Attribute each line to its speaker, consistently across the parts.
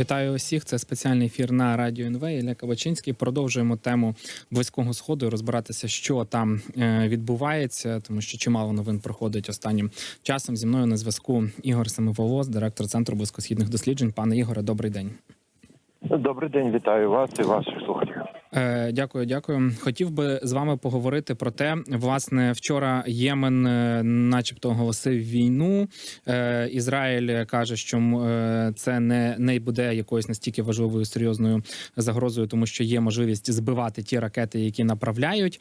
Speaker 1: Вітаю усіх. Це спеціальний ефір на радіо НВ. Ілля Кабачинський. Продовжуємо тему близького сходу. і Розбиратися, що там е, відбувається, тому що чимало новин проходить останнім часом. Зі мною на зв'язку Ігор Семиволос, директор центру близькосхідних досліджень. Пане Ігоре, добрий день.
Speaker 2: Добрий день, вітаю вас і ваших слухачів.
Speaker 1: Е, Дякую, дякую. Хотів би з вами поговорити про те. Власне, вчора Ємен, е, начебто, оголосив війну. Е, Ізраїль каже, що це не, не буде якоюсь настільки важливою серйозною загрозою, тому що є можливість збивати ті ракети, які направляють.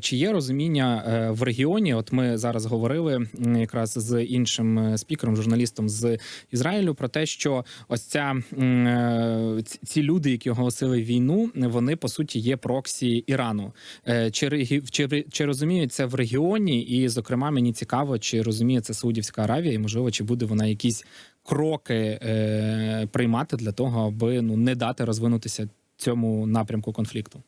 Speaker 1: Чи є розуміння в регіоні? От ми зараз говорили якраз з іншим спікером, журналістом з Ізраїлю, про те, що ось ця ці люди, які оголосили війну, вони по суті є проксі Ірану. Е, Чи, чи, чи розуміють це в регіоні? І, зокрема, мені цікаво, чи розуміє це Саудівська Аравія, і можливо, чи буде вона якісь кроки е, приймати для того, аби ну не дати розвинутися цьому напрямку конфлікту.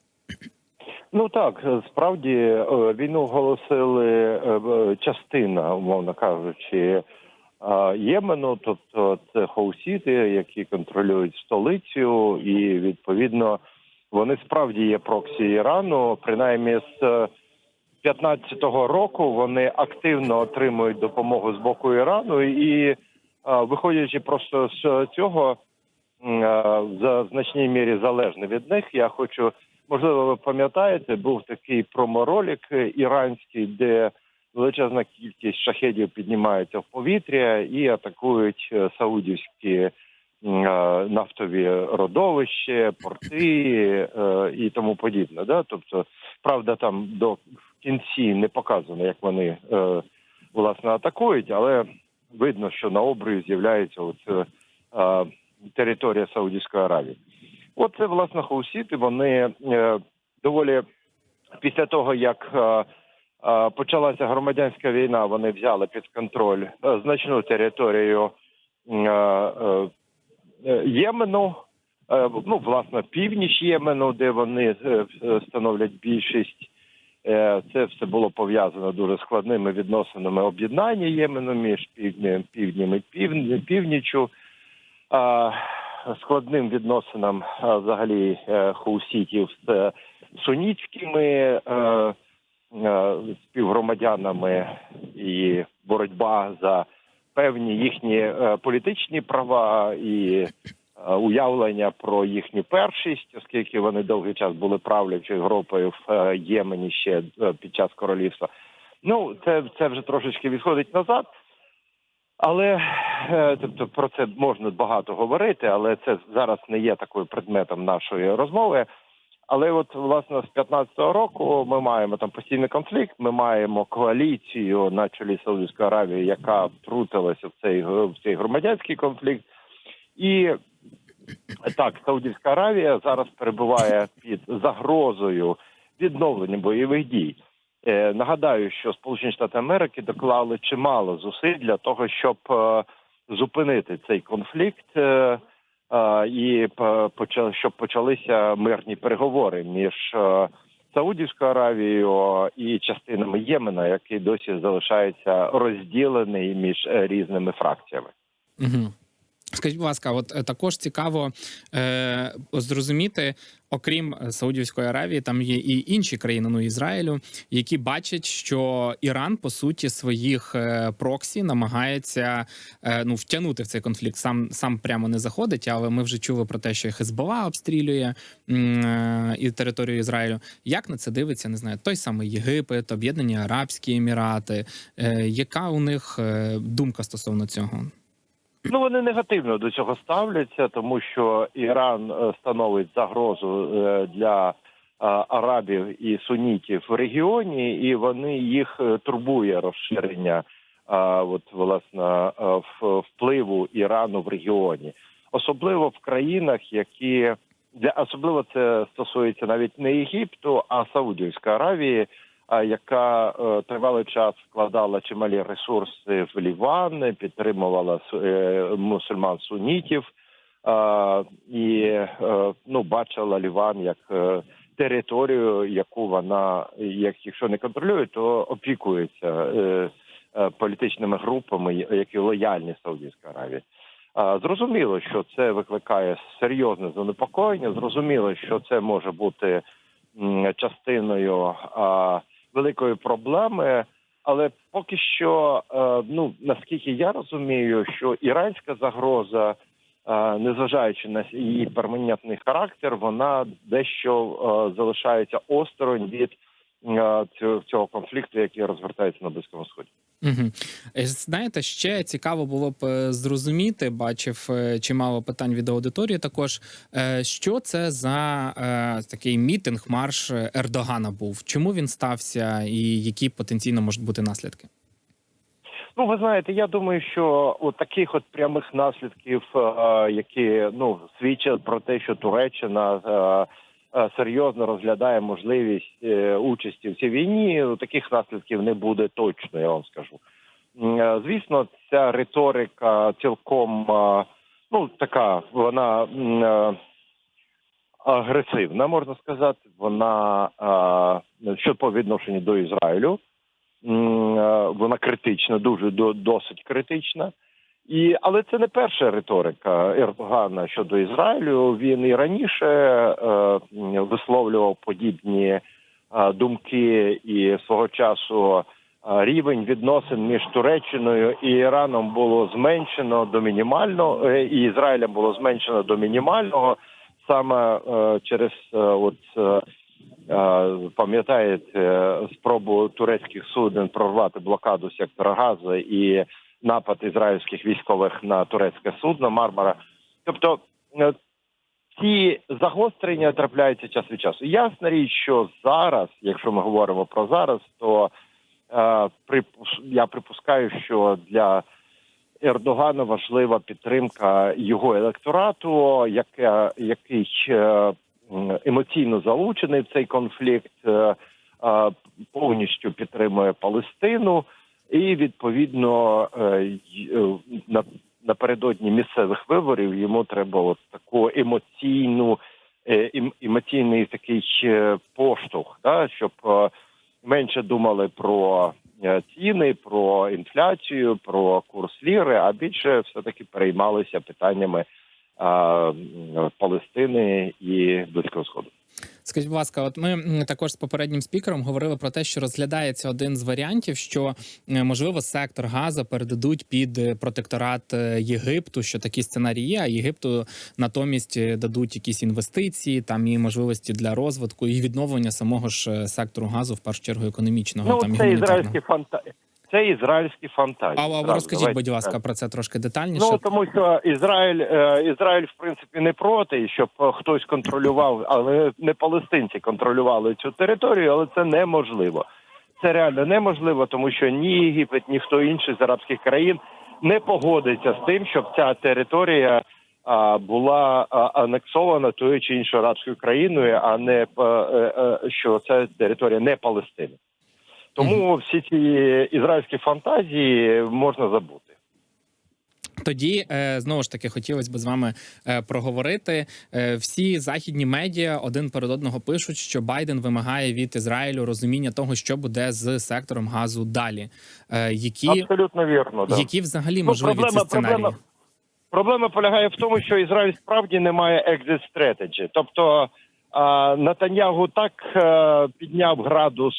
Speaker 2: Ну так, справді е, війну оголосили е, частина, умовно кажучи, Ємену, тобто це хаусіти, які контролюють столицю, і відповідно вони справді є проксі Ірану. Принаймні з 15-го року вони активно отримують допомогу з боку Ірану, і е, виходячи просто з цього, е, в значній мірі залежно від них, я хочу. Можливо, ви пам'ятаєте, був такий проморолик іранський, де величезна кількість шахедів піднімається в повітря і атакують е, саудівські е, нафтові родовища, порти е, і тому подібне. Да? Тобто, правда, там до кінці не показано, як вони е, власне атакують, але видно, що на обрії з'являється оце, е, територія Саудівської Аравії. От це власне хаусіти. Вони е, доволі після того, як е, е, почалася громадянська війна, вони взяли під контроль е, значну територію е, е, е, Ємену. Е, ну, власне, північ Ємену, де вони е, е, становлять більшість. Е, Це все було пов'язано дуже складними відносинами об'єднання Ємену між півднем, півднем і пів- північчю. Складним відносинам взагалі е, хаусітів з е, сунітськими е, е, співгромадянами і боротьба за певні їхні е, політичні права і е, уявлення про їхню першість, оскільки вони довгий час були правлячою групою в е, Ємені ще під час королівства. Ну, це, це вже трошечки відходить назад. Але тобто про це можна багато говорити, але це зараз не є такою предметом нашої розмови. Але от власне з 15-го року ми маємо там постійний конфлікт. Ми маємо коаліцію на чолі Саудівської Аравії, яка втрутилася в цей в цей громадянський конфлікт. І так, Саудівська Аравія зараз перебуває під загрозою відновлення бойових дій. Е, нагадаю, що Сполучені Штати Америки доклали чимало зусиль для того, щоб е, зупинити цей конфлікт е, і п- щоб почалися мирні переговори між е, Саудівською Аравією і частинами Ємена, який досі залишається розділений між е, різними фракціями.
Speaker 1: Угу. Скажіть, будь ласка, от е, також цікаво е, зрозуміти, окрім е, Саудівської Аравії, там є і інші країни, ну Ізраїлю, які бачать, що Іран по суті своїх е, проксі намагається е, ну втягнути в цей конфлікт. Сам сам прямо не заходить, але ми вже чули про те, що Хезбола обстрілює е, і територію Ізраїлю. Як на це дивиться? Не знаю, той самий Єгипет, Об'єднані Арабські Емірати. Е, яка у них думка стосовно цього?
Speaker 2: Ну вони негативно до цього ставляться, тому що Іран е, становить загрозу е, для е, арабів і сунітів в регіоні, і вони їх турбує розширення от власне впливу Ірану в регіоні, особливо в країнах, які для особливо це стосується навіть не Єгипту, а Саудівської Аравії. Яка е, тривалий час вкладала чималі ресурси в Ліван, підтримувала е, мусульман сунітів і е, ну бачила Ліван як територію, яку вона як якщо не контролює, то опікується політичними групами, які лояльні Саудівській Аравії. Зрозуміло, що це викликає серйозне занепокоєння. Зрозуміло, що це може бути частиною великої проблеми. Але поки що, е, ну наскільки я розумію, що іранська загроза, е, незважаючи на її перманентний характер, вона дещо е, залишається осторонь від цього, конфлікту, який розгортається на близькому сході.
Speaker 1: Угу. Знаєте, ще цікаво було б е, зрозуміти, бачив е, чимало питань від аудиторії. Також що це за такий мітинг, марш Ердогана був? Чому він стався, і які потенційно можуть бути наслідки?
Speaker 2: Ну, ви знаєте, я думаю, що от таких от прямих наслідків, які ну свідчать про те, що Туреччина серйозно розглядає можливість е, участі в цій війні, таких наслідків не буде точно, я вам скажу. Е, Звісно, ця риторика цілком е, ну така, вона е, агресивна, можна сказати. Вона е, що по відношенню до Ізраїлю. Е, вона критична, дуже досить критична. І, але це не перша риторика Ердогана щодо Ізраїлю. Він і раніше е, висловлював подібні е, думки, і свого часу е, рівень відносин між Туреччиною і Іраном було зменшено до мінімального, е, і Ізраїлем було зменшено до мінімального саме е, через от. Пам'ятаєте спробу турецьких суден прорвати блокаду сектора Газу і напад ізраїльських військових на турецьке судно Мармара. Тобто е, ці загострення трапляються час від часу. Ясна річ, що зараз, якщо ми говоримо про зараз, то е, припус- я припускаю, що для Ердогана важлива підтримка його електорату, яке, який е, емоційно залучений в цей конфлікт, е, е, повністю підтримує Палестину, і відповідно е, е, на, напередодні місцевих виборів йому треба от таку емоційну е, ем- емоційний такий поштовх, да, щоб менше думали про ціни, про інфляцію, про курс ліри, а більше все таки переймалися питаннями Палестини і Близького Сходу.
Speaker 1: Скажіть, будь ласка, от ми також з попереднім спікером говорили про те, що розглядається один з варіантів, що е, можливо сектор Газа передадуть під е, протекторат е, Єгипту, що такі сценарії є. А Єгипту натомість дадуть якісь інвестиції, там і можливості для розвитку і відновлення самого ж сектору газу, в першу чергу економічного
Speaker 2: Ну
Speaker 1: там
Speaker 2: це ізраїльські фанта... це ізраїльські фантазії.
Speaker 1: А, а ви розкажіть,
Speaker 2: давайте
Speaker 1: будь ласка, про це трошки детальніше.
Speaker 2: Ну тому що Ізраїль, е, Ізраїль в принципі не проти, щоб е, хтось контролював, але не палестинці контролювали цю територію, але це неможливо. Це реально неможливо, тому що ні Єгипет, ні хто інший з арабських країн не погодиться з тим, щоб ця територія а, була анексована тою чи іншою арабською країною, а не е, е, е, що ця територія не Палестина. Тому всі ці ізраїльські фантазії можна забути.
Speaker 1: Тоді е, знову ж таки хотілося б з вами е, проговорити. Е, Всі західні медіа один перед одного пишуть, що Байден вимагає від Ізраїлю розуміння того, що буде з сектором газу далі. Які,
Speaker 2: Абсолютно вірно. Да.
Speaker 1: які взагалі
Speaker 2: Ну,
Speaker 1: можливі
Speaker 2: проблема-
Speaker 1: ці сценарії?
Speaker 2: проблема- Проблема полягає в тому, що Ізраїль справді не має exit strategy. Тобто а, Натаньягу так підняв градус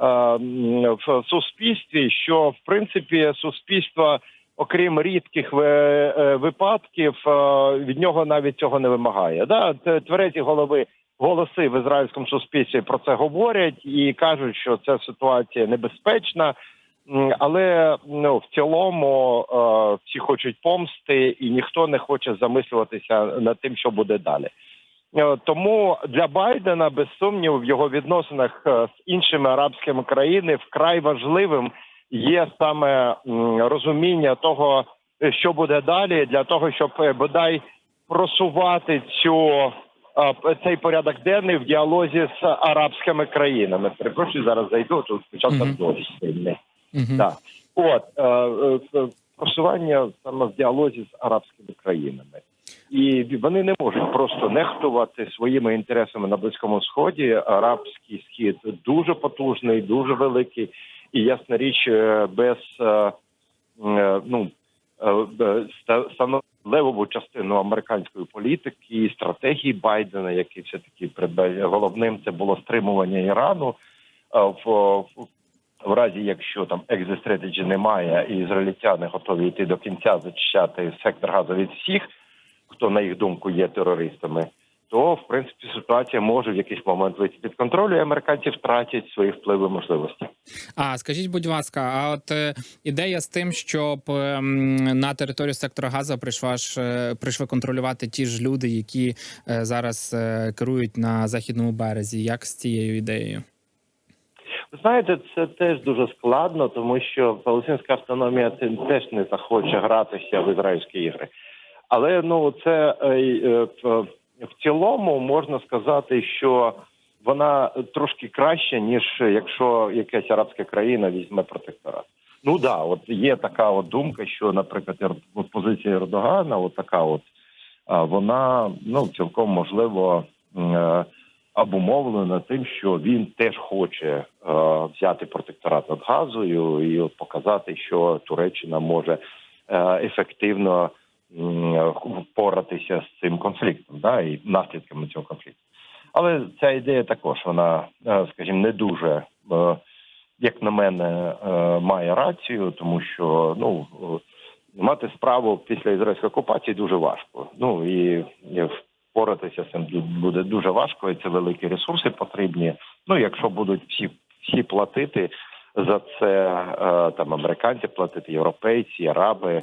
Speaker 2: в суспільстві, що в принципі суспільство, окрім рідких е, випадків, е, від нього навіть цього не вимагає. Да? Тверезі голови. Голоси в ізраїльському суспільстві про це говорять і кажуть, що ця ситуація небезпечна. Але ну в цілому е, всі хочуть помсти, і ніхто не хоче замислюватися над тим, що буде далі. Е, Тому для Байдена без сумніву в його відносинах е, з іншими арабськими країнами вкрай важливим є саме розуміння того, е, що буде далі, для того, щоб бодай просувати цю цей порядок денний в діалозі з арабськими країнами. Перепрошую, зараз зайду. Тут спочатку
Speaker 1: Мгм.
Speaker 2: дощ сильний.
Speaker 1: Мгм.
Speaker 2: Так. От просування саме в діалозі з арабськими країнами. І вони не можуть просто нехтувати своїми інтересами на близькому сході. Арабський схід дуже потужний, дуже великий, і ясна річ, е, без е, е, ну левову частину американської політики і стратегії Байдена, який все таки головним це було стримування Ірану в, в, разі, якщо там exit немає, і ізраїльтяни готові йти до кінця зачищати сектор газу від всіх, хто на їх думку є терористами. То в принципі ситуація може в якийсь момент вийти під контроль, і американці втратять свої впливи можливості.
Speaker 1: А скажіть, будь ласка, а от е, ідея з тим, щоб ем, на територію сектора Газа прийшла ж е, прийшли контролювати ті ж люди, які е, зараз е, керують на західному березі. Як з цією ідеєю?
Speaker 2: Ви знаєте, це теж дуже складно, тому що палестинська автономія теж не захоче гратися в ізраїльські ігри. Але ну це е, е, в цілому можна сказати, що вона трошки краще, ніж якщо якась арабська країна візьме протекторат. Ну да, от є така от думка, що, наприклад, позиція Ердогана, от така от вона ну цілком можливо е, обумовлена тим, що він теж хоче взяти протекторат над газою і от показати, що Туреччина може ефективно впоратися з цим конфліктом, да, і наслідками цього конфлікту. Але ця ідея також вона, е, скажімо, не дуже, е, як на мене, е, має рацію, тому що ну мати справу після ізраїльської окупації дуже важко. Ну і впоратися з цим буде дуже важко, і це великі ресурси потрібні. Ну, якщо будуть всі всі платити за це, там американці платити, європейці, араби.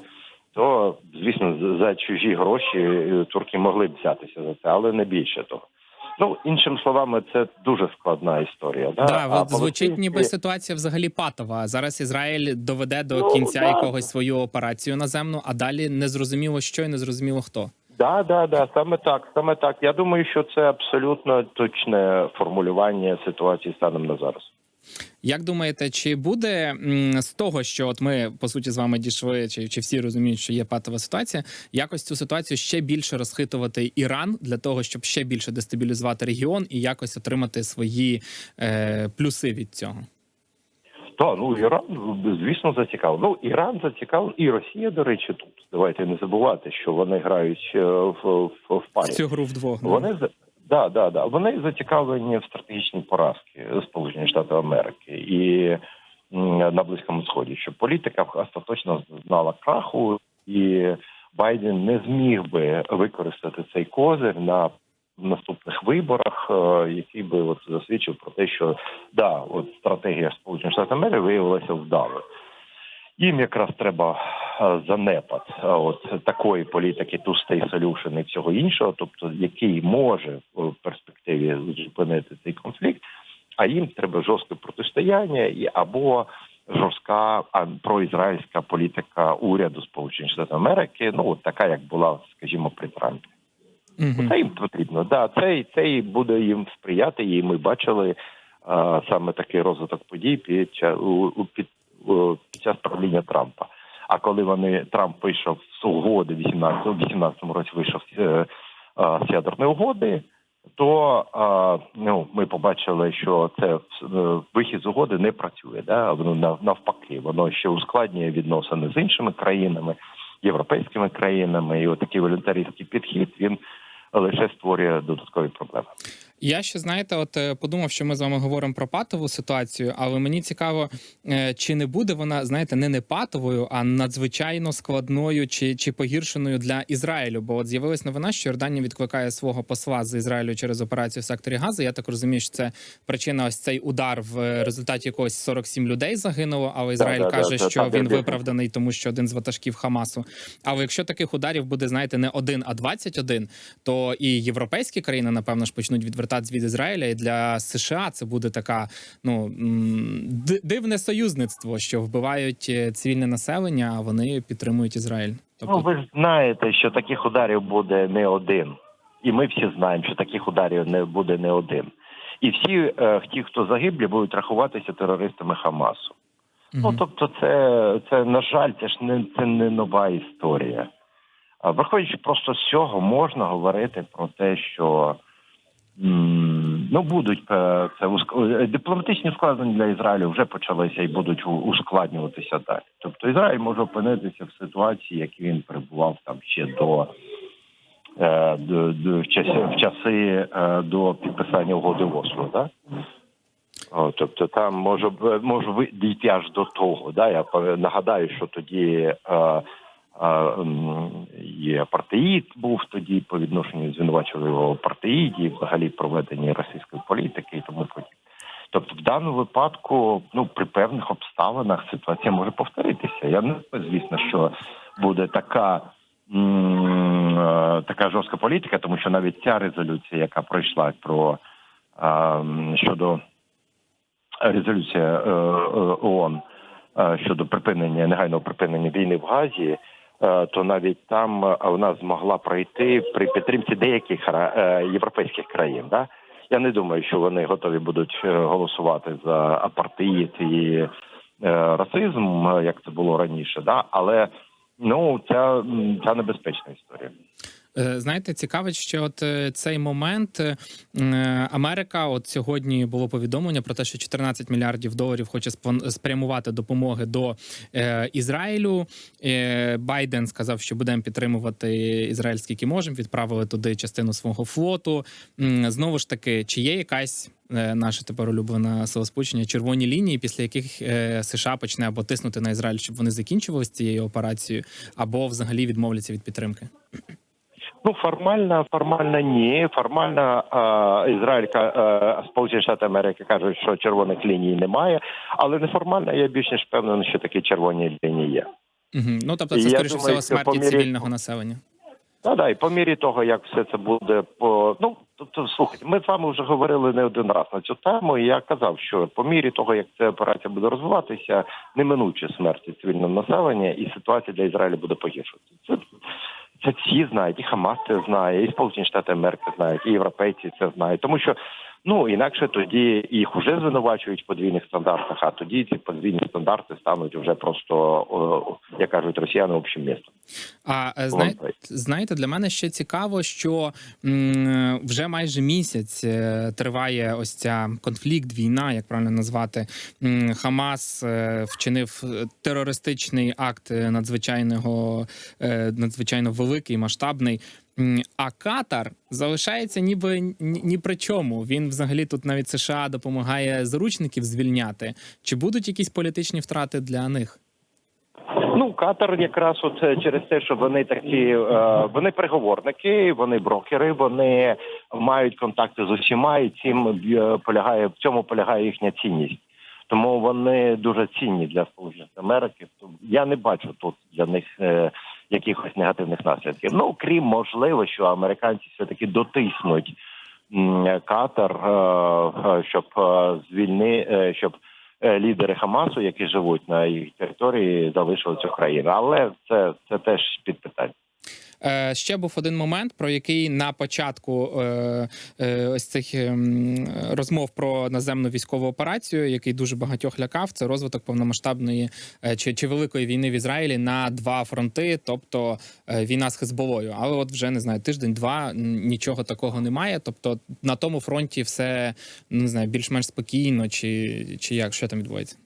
Speaker 2: То звісно, за чужі гроші е, турки могли б взятися за це, але не більше того. Ну іншими словами, це дуже складна історія. Да,
Speaker 1: Да,
Speaker 2: А
Speaker 1: от звучить,
Speaker 2: палестинці-
Speaker 1: ніби ситуація взагалі патова. Зараз Ізраїль доведе до
Speaker 2: Ну,
Speaker 1: кінця
Speaker 2: да.
Speaker 1: якогось свою операцію наземну, а далі незрозуміло що і незрозуміло хто.
Speaker 2: Да, да, да, саме так, саме так. Я думаю, що це абсолютно точне формулювання ситуації станом на зараз.
Speaker 1: Як думаєте, чи буде з того, що от ми по суті з вами дійшли, чи, чи всі розуміють, що є патова ситуація, якось цю ситуацію ще більше розхитувати Іран для того, щоб ще більше дестабілізувати регіон і якось отримати свої е, плюси від цього?
Speaker 2: Так, ну Іран, звісно, зацікавив. Ну, Іран зацікавив, і Росія, до речі, тут. Давайте не забувати, що вони грають е, в, в, в парі.
Speaker 1: Цю гру вдвох.
Speaker 2: Вони да, да, да. Вони зацікавлені в стратегічній поразці Сполучених Штатів Америки і на Близькому Сході, щоб політика остаточно знала краху, і Байден не зміг би використати цей козир на наступних виборах, е, який би от засвідчив про те, що да, от стратегія Сполучених Штатів Америки виявилася вдалою. Їм якраз треба е, занепад е, от такої політики state solution і всього іншого, тобто який може в перспективі зупинити цей конфлікт, а їм треба жорстке протистояння і або жорстка проізраїльська політика уряду Сполучених Штатів Америки, ну от така, як була, скажімо, при Трампі.
Speaker 1: Мгм.
Speaker 2: Це їм потрібно. Да, це, це і буде їм сприяти. І ми бачили а, саме такий розвиток подій під під, під час правління Трампа. А коли вони Трамп вийшов з угоди 18, у 18 році вийшов е, з ядерної угоди, то ну ми побачили, що це е, вихід з угоди не працює. Да? Воно навпаки, воно ще ускладнює відносини з іншими країнами, європейськими країнами, і отакий волюнтаристський підхід він лише створює додаткові проблеми.
Speaker 1: Я ще знаєте, от е, подумав, що ми з вами говоримо про патову ситуацію, але мені цікаво, е, чи не буде вона, знаєте, не не патовою, а надзвичайно складною чи, чи погіршеною для Ізраїлю. Бо от з'явилась новина, що Йорданія відкликає свого посла з Ізраїлю через операцію в секторі Гази. Я так розумію, що це причина ось цей удар, в результаті якогось 47 людей загинуло. Але Ізраїль
Speaker 2: Да-да-да,
Speaker 1: каже,
Speaker 2: це
Speaker 1: що
Speaker 2: так,
Speaker 1: він
Speaker 2: я-
Speaker 1: виправданий, тому що один з ватажків Хамасу. Але якщо таких ударів буде, знаєте, не один, а 21, то і європейські країни, напевно ж, почнуть відвертатися від Ізраїля. І для США це буде така ну дивне союзництво, що вбивають е, цивільне населення, а вони підтримують Ізраїль. Тобто
Speaker 2: Ну ви ж знаєте, що таких ударів буде не один, і ми всі знаємо, що таких ударів не буде не один. І всі е, ті, хто загиблі, будуть рахуватися терористами Хамасу. Ну тобто, це, це на жаль, це ж не це не нова історія. А виходячи просто з цього, можна говорити про те, що ну будуть е, це е, дипломатичні ускладнення для Ізраїлю вже почалися і будуть ускладнюватися далі. Тобто Ізраїль може опинитися в ситуації, як він перебував там ще до. е, До, до в часи в часи до підписання угоди Осло, да? О, тобто там може може дійти аж до того. Да? Я нагадаю, що тоді е, м, і апартеїд був тоді по відношенню звинувачували його в апартеїді, взагалі проведенні російської політики і тому подібне. Тобто, в даному випадку, ну при певних обставинах ситуація може повторитися. Я не звісно, що буде така. е, Така жорстка політика, тому що навіть ця резолюція, яка пройшла про е, щодо резолюція е, е, ООН е, щодо припинення негайного припинення війни в Газі, е, то навіть там е, вона змогла пройти при підтримці деяких е, європейських країн. Да? Я не думаю, що вони готові будуть е, голосувати за апартеїд і е, расизм, е, як це було раніше. Да? Але ну ця, ця небезпечна історія.
Speaker 1: Е, Знаєте, цікавить, що от е, цей момент е, Америка, от сьогодні було повідомлення про те, що 14 мільярдів доларів хоче спрямувати допомоги до Ізраїлю. Байден сказав, що будемо підтримувати Ізраїль скільки можемо. Відправили туди частину свого флоту. Знову ж таки, чи є якась е, наша тепер улюблена силосполучення червоні лінії, після яких США почне або тиснути на Ізраїль, щоб вони закінчували з цією операцією, або взагалі відмовляться від підтримки?
Speaker 2: Ну, формально, формально ні. Формально е, Ізраїль е, Сполучені Штати Америки кажуть, що червоних ліній немає, але неформально я більш ніж впевнений, що такі червоні лінії є.
Speaker 1: Угу. Ну тобто, це скоріше всього смерті
Speaker 2: по мірі-
Speaker 1: цивільного населення.
Speaker 2: Та да, і по мірі того, як все це буде по ну тобто, слухайте, ми з вами вже говорили не один раз на цю тему. І я казав, що по мірі того, як ця операція буде розвиватися, неминуче смерті цивільного населення, і ситуація для Ізраїля буде погіршуватися. Це це всі знають, і Хамас це знає, і Сполучені Штати Америки знають, і європейці це знають, тому що. Ну інакше тоді їх вже звинувачують в подвійних стандартах, а тоді ці подвійні стандарти стануть вже просто, як кажуть росіяни, общим містом.
Speaker 1: А е, знає, знаєте, для мене ще цікаво, що м, вже майже місяць е, триває ось ця конфлікт, війна, як правильно назвати. М, Хамас е, вчинив е, терористичний акт е, надзвичайного е, надзвичайно великий, масштабний. А Катар залишається ніби ні, ні при чому. Він взагалі тут навіть США допомагає заручників звільняти. Чи будуть якісь політичні втрати для них?
Speaker 2: Ну, Катар якраз от е, через те, що вони такі, е, вони переговорники, вони брокери, вони мають контакти з усіма, і цим е, полягає в цьому полягає їхня цінність. Тому вони дуже цінні для Сполучених Америки. Я не бачу тут для них е, якихось негативних наслідків. Ну крім можливо, що американці все таки дотиснуть Катар, е, щоб звільни, е, щоб лідери Хамасу, які живуть на їх території, залишили цю країну. Але це, це теж під питання.
Speaker 1: Е, Ще був один момент, про який на початку е, е, ось цих ем, розмов про наземну військову операцію, який дуже багатьох лякав, це розвиток повномасштабної чи, чи великої війни в Ізраїлі на два фронти, тобто війна з Хезболою. Але от вже не знаю, тиждень-два нічого такого немає. Тобто на тому фронті все не знаю, більш-менш спокійно, чи, чи як що там відбувається.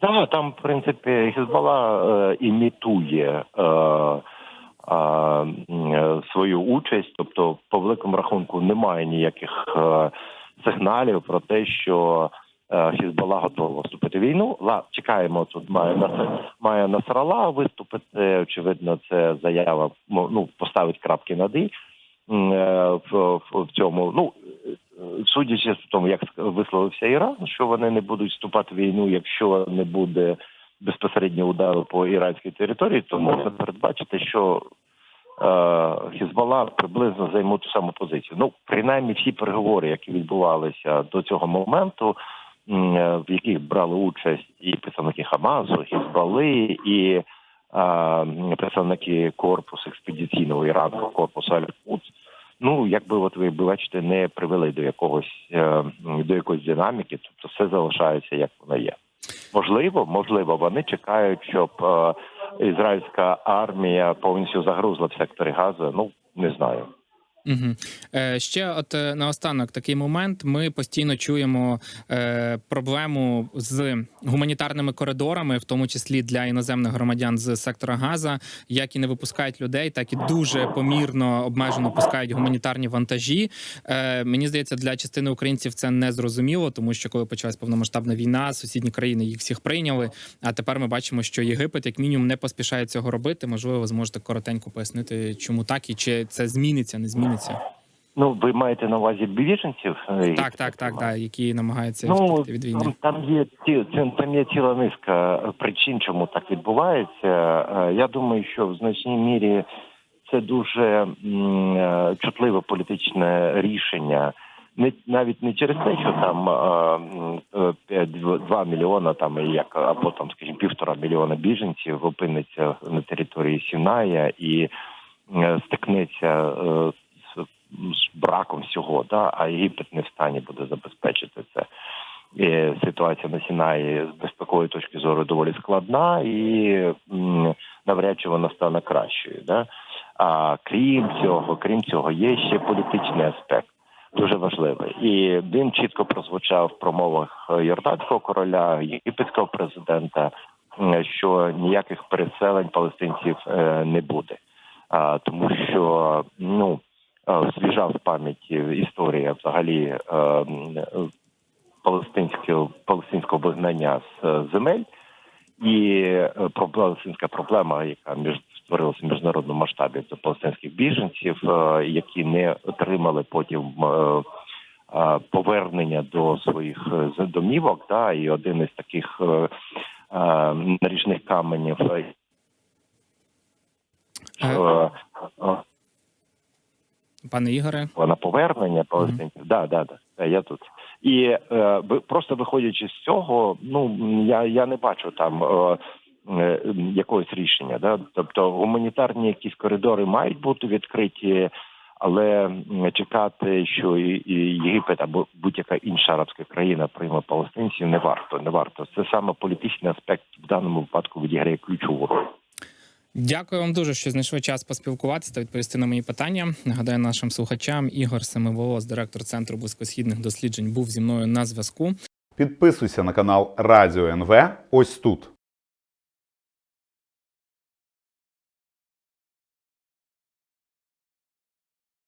Speaker 2: Так, там, в принципі, Хізбалла е, імітує е, свою участь, тобто, по великому рахунку, немає ніяких е, сигналів про те, що е, Хізбалла готова вступити в війну. Ла, чекаємо тут. Має Нас- має Насрала виступити. Очевидно, це заява ну, поставить крапки над «і» е, в, в, цьому. Ну е, судячи з тому, як висловився Іран, що вони не будуть вступати в війну, якщо не буде безпосередньо удару по іранській території, то можна передбачити, що е, Хізбалла приблизно займуть ту саму позицію. Ну, принаймні, всі переговори, які відбувалися до цього моменту, е, в яких брали участь і представники Хамасу, Хізбалли, і е, представники корпусу експедиційного іранського корпусу Аль-Кудс, ну якби от ви бачите, не привели до якогось до якоїсь динаміки, тобто все залишається як воно є. Можливо, можливо, вони чекають, щоб е, ізраїльська армія повністю загрузла в секторі Газу. Ну не знаю.
Speaker 1: Угу. Е, ще, от е, наостанок, такий момент. Ми постійно чуємо е, проблему з гуманітарними коридорами, в тому числі для іноземних громадян з сектора Газа, як і не випускають людей, так і дуже помірно обмежено пускають гуманітарні вантажі. Е, мені здається, для частини українців це не зрозуміло, тому що коли почалась повномасштабна війна, сусідні країни їх всіх прийняли. А тепер ми бачимо, що Єгипет, як мінімум, не поспішає цього робити. Можливо, ви зможете коротенько пояснити, чому так і чи це зміниться, не зміниться.
Speaker 2: Ну, ви маєте на увазі біженців? е,
Speaker 1: Так, так, так, які намагаються
Speaker 2: Ну
Speaker 1: від війни.
Speaker 2: там, є ці там є ціла низка причин, чому так відбувається. Е, Я думаю, що в значній мірі це дуже е, чутливе політичне рішення. Не навіть не через те, що там е, м, е, два мільйона, там як або там, скажімо, півтора мільйона біженців опиниться на території Сіная і е, стикнеться е, з, з браком всього, да, а Єгипет не в стані буде забезпечити це. І ситуація на Сінаї з безпекової точки зору доволі складна, і навряд чи вона стане кращою. Да? А крім цього, крім цього, є ще політичний аспект. Дуже важливий, і він чітко прозвучав в промовах йорданського короля, єгипетського президента, що ніяких переселень палестинців е, не буде, тому що ну свіжа в пам'яті історія взагалі е, палестинського палестинського вигнання з е, земель, і е, палестинська проблема, яка між створилася в міжнародному масштабі це палестинських біженців, які не отримали потім повернення до своїх домівок. Да, і один із таких наріжних каменів. е,
Speaker 1: Пане Ігоре,
Speaker 2: на повернення палестинців. Да, да, да, да, я тут. І е, просто виходячи з цього, ну я, я не бачу там е, е, якогось рішення. Да? Тобто гуманітарні якісь коридори мають бути відкриті, але чекати, що і, і Єгипет або будь-яка інша арабська країна прийме палестинців, не варто. Не варто. Це саме політичний аспект в даному випадку відіграє ключову роль.
Speaker 1: Дякую вам дуже, що знайшли час поспілкуватися та відповісти на мої питання. Нагадаю нашим слухачам, Ігор Семиволос, директор центру близькосхідних досліджень, був зі мною на зв'язку.
Speaker 3: Підписуйся на канал Радіо НВ ось тут.